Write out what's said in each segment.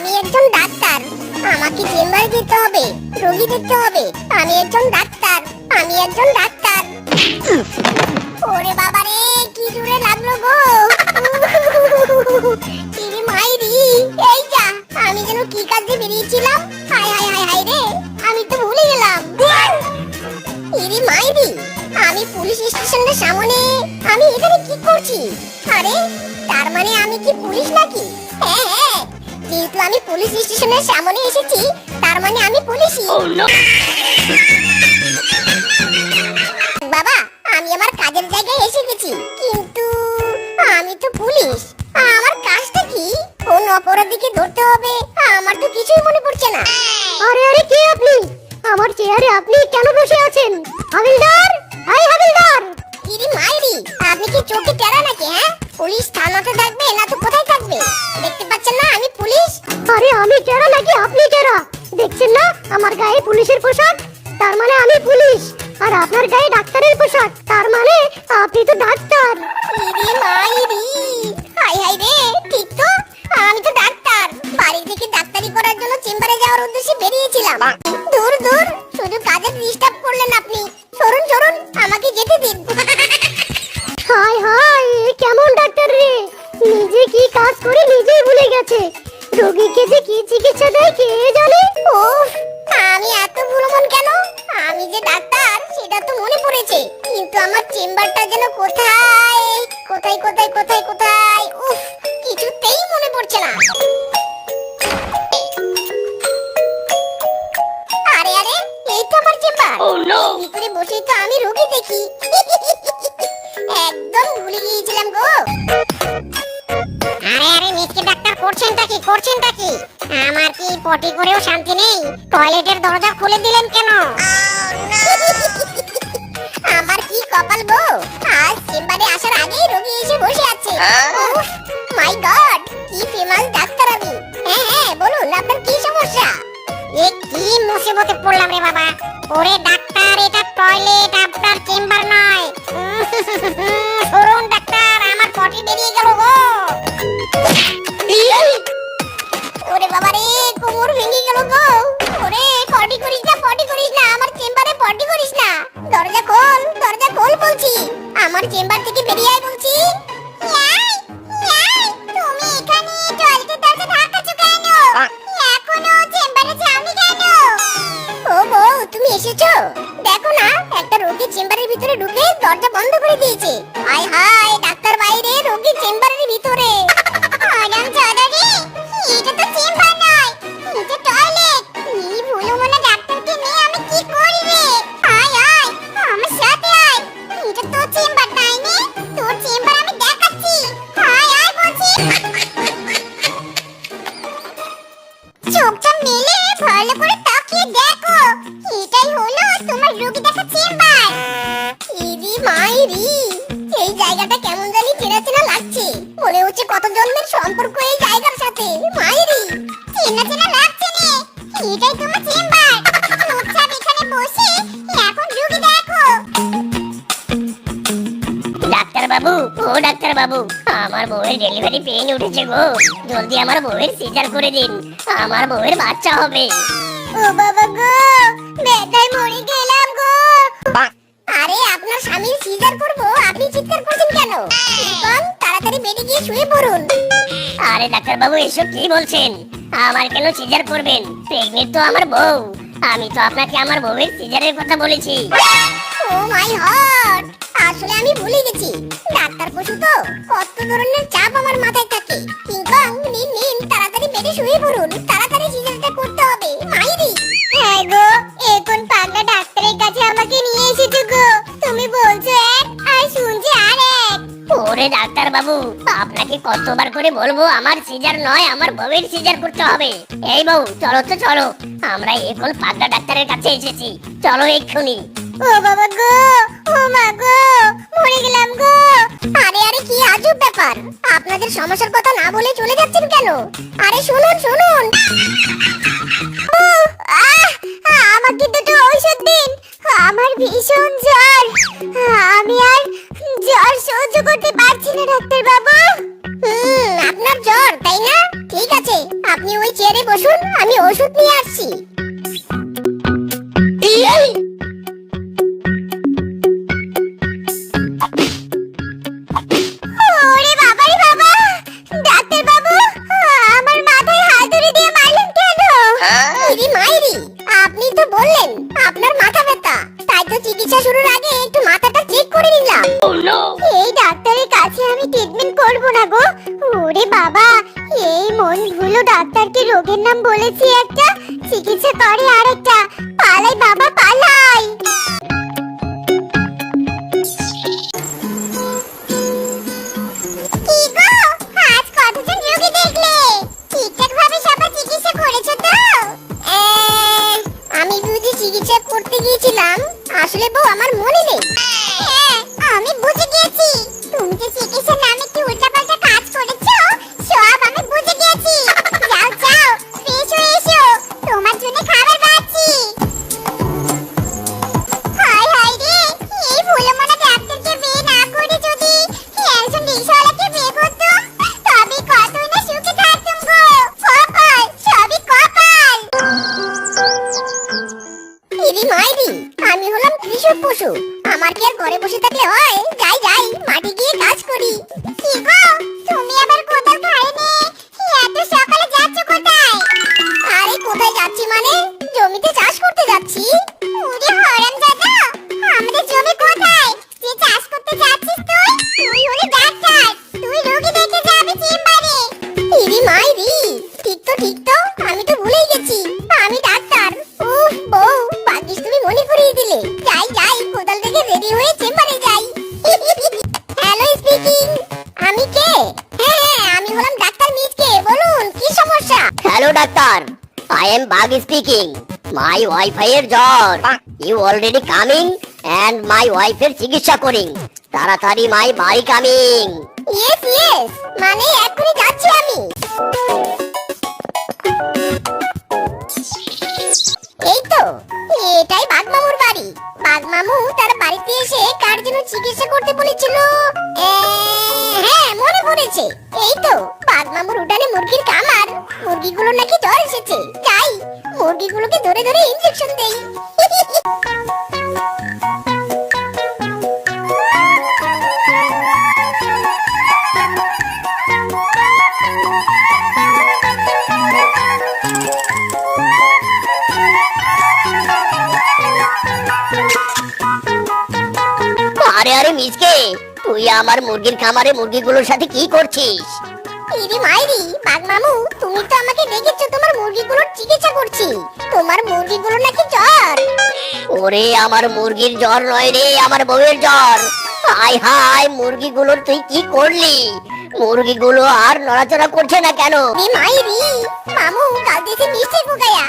আমি একজন ডাক্তার। আমাকে চেম্বারে যেতে হবে, রোগী দেখতে হবে। আমি একজন ডাক্তার, আমি একজন ডাক্তার। ওরে বাবা রে, কি জোরে লাগল গো। ইরে মাইরি, এই যা, আমি যেন কি কাজে বেরিয়েছিলাম। হাই হাই হাই হাই রে, আমি তো ভুলে গেলাম। ইরি মাইরি, আমি পুলিশ স্টেশনের সামনে, আমি এখানে কি করছি? আরে, তার মানে আমি কি পুলিশ নাকি? হ্যাঁ যেহেতু আমি পুলিশ স্টেশনের সামনে এসেছি তার মানে আমি পুলিশই বাবা আমি আমার কাজের জায়গায় এসে গেছি। পুলিশ। আর আপনার গায়ে ডাক্তারের পোশাক তার মানে আপনি তো ডাক্তার। ইরি মাইরি হাই হাই রে ঠিক তো? আমি তো ডাক্তার। বাড়ি থেকে ডাক্তারি করার জন্য চেম্বারে যাওয়ার উদ্দেশ্যে বেরিয়েছিলাম। দূর দূর শুধু কাজে ডিস্টার্ব করলেন আপনি। সরুন সরুন আমাকে যেতে দিন। হাই হাই কেমন ডাক্তার রে? নিজে কি কাজ করে নিজেই ভুলে গেছে? রোগীকে যে কি চিকিৎসা দেয় কে চেম্বারটা যেন কোথায়? কোথায় কোথায় কোথায় কোথায়? উফ কিছুতেই মনে পড়ছে না। আরে আরে এই তো আমার চেম্বার। ভিতরে বসেই তো আমি রোগী দেখি। একদম ভুলে গিয়েছিলাম গো। আরে আরে মিসকে ডাক্তার করছেনটা কি করছেনটা কি? আমার কি পটি করেও শান্তি নেই? টয়লেটের দরজা খুলে দিলেন কেন? আমার কি কপাল গো। আজ চেম্বারে আসার আগেই রোগী এসে বসে আছে। মাই গড কি ফেমাস ডাক্তার আমি। হ্যাঁ হ্যাঁ বলুন আপনার কি সমস্যা? এ কি মুসিবতে পড়লাম রে বাবা। ওরে ডাক্তার এটা টয়লেট আপনার চেম্বার নয়। সরুন ডাক্তার আমার পটি বেরিয়ে গেল গো। ওরে বাবা রে কোমর ভেঙে গেল গো। আমার চেম্বার থেকে বেরিয়ে আয় বলছি। ভালো করে তাকিয়ে দেখো। এটাই হলো তোমার রোগী দেখা চেম্বার। ইরি মাইরি, এই জায়গাটা কেমন জানি চেনা চেনা লাগছে। মনে হচ্ছে কত জন্মের সম্পর্ক ও ডাক্তার বাবু আমার বউয়ের ডেলিভারি পেইন উঠেছে গো। জলদি আমার বউয়ের সিজার করে দিন আমার বউয়ের বাচ্চা হবে। ও বাবা গো বেদায় মরে গেলাম গো। আরে আপনার স্বামীর সিজার করব আপনি চিৎকার করছেন কেন? রিপন তাড়াতাড়ি বেডে গিয়ে শুয়ে পড়ুন। আরে ডাক্তার বাবু এসব কি বলছেন? আমার কেন সিজার করবেন? প্রেগনেন্ট তো আমার বউ। আমি তো আপনাকে আমার বউয়ের সিজারের কথা বলেছি। ও মাই হট আসলে আমি ভুলে গেছি। ডাক্তার পশু তো কত ধরনের চাপ আমার মাথায় থাকে। কিংকং নিন নিন তাড়াতাড়ি বেডে শুয়ে পড়ুন। তাড়াতাড়ি সিজারটা করতে হবে। মাইরি। হ্যাঁ গো এখন পাগলা ডাক্তারের কাছে আমাকে নিয়ে এসেছ গো? তুমি বলছো এক আর শুনছি আর এক। ওরে ডাক্তার বাবু আপনাকে কতবার করে বলব আমার সিজার নয় আমার বউয়ের সিজার করতে হবে। এই বউ চলো তো চলো। আমরা এখন পাগলা ডাক্তারের কাছে এসেছি। চলো এক্ষুনি। ও বাবা গো, ও মা গো, মরে গেলাম গো। আরে আরে, কি আজব ব্যাপার। আপনাদের সমস্যার কথা না বলে চলে যাচ্ছেন কেন? আরে, শুনুন শুনুন। আমাকে দুটো ঔষধ দিন। আমার ভীষণ জ্বর। আমি আর জ্বর সহ্য করতে পারছি না ডাক্তার বাবু আপনার জ্বর, তাই না? ঠিক আছে, আপনি ওই চেয়ারে বসুন, আমি ওষুধ নিয়ে আসছি। মন ভুলো ডাক্তারকে রোগের নাম বলেছি একটা, চিকিৎসা করে আরেকটা। পালাই বাবা, পালাই! আমি চিকিৎসা করতে গিয়েছিলাম। আসলে বউ আমার মনে নেই। ইরি মাইরি, আমি হলাম কৃষক পশু। আমার কি আর ঘরে বসে থাকলে হয়? যাই যাই, মাটি গিয়ে কাজ করি। কি গো, তুমি বাগ স্পিকিং মাই ওয়াইফাই এর জ্বর। You already coming and my ওয়াইফের চিকিৎসা করিং। তাড়াতাড়ি মাই বাড়ি কামিং ইয়েস ইয়েস মানে এখনই যাচ্ছি আমি। এই তো এটাই বাগমামুর বাড়ি। বাগমামু তার বাড়িতে এসে কার জন্য চিকিৎসা করতে বলেছিল? হ্যাঁ মনে পড়েছে। এই তো বাগমামুর উঠানে মুরগির কামার মুরগিগুলো নাকি জ্বর এসেছে যাই মুরগিগুলোকে ধরে ধরে ইনজেকশন দেই। আরে আরে মিসকে, তুই আমার মুরগির খামারে মুরগিগুলোর সাথে কি করছিস? ইরি মাইরি বাগমামু তুমি তো আমাকে দেখেছ তোমার মুরগিগুলোর চিকিৎসা করছি। তোমার মুরগিগুলো নাকি জ্বর। ওরে আমার মুরগির জ্বর নয় রে আমার বউয়ের জ্বর। হাই হাই মুরগিগুলোর তুই কি করলি? মুরগিগুলো আর নড়াচড়া করছে না কেন? মাইরি মামু কাল দিয়েছে মিষ্টি ফুকায়া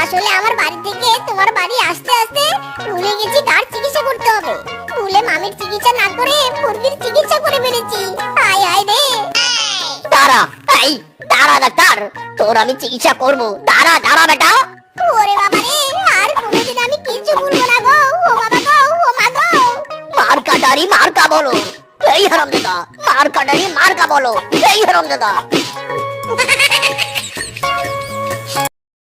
আসলে আমার বাড়ি থেকে তোমার বাড়ি আসতে আসতে ভুলে গেছি কার চিকিৎসা করতে হবে। ভুলে মামির চিকিৎসা না করে মুরগির চিকিৎসা করে ফেলেছি। আয় আয় রে। দাঁড়া এই দাঁড়া ডাক্তার তোর আমি চিকিৎসা করব। দাঁড়া দাঁড়া বেটা। ওরে বাবা রে আর কোনোদিন আমি কিছু ভুলবো না গো। ও বাবা গো ও মা গো। মার কাটারি মার্কা বলো। এই হারাম দাদা মার কাটারি মার্কা বলো। এই হারাম দাদা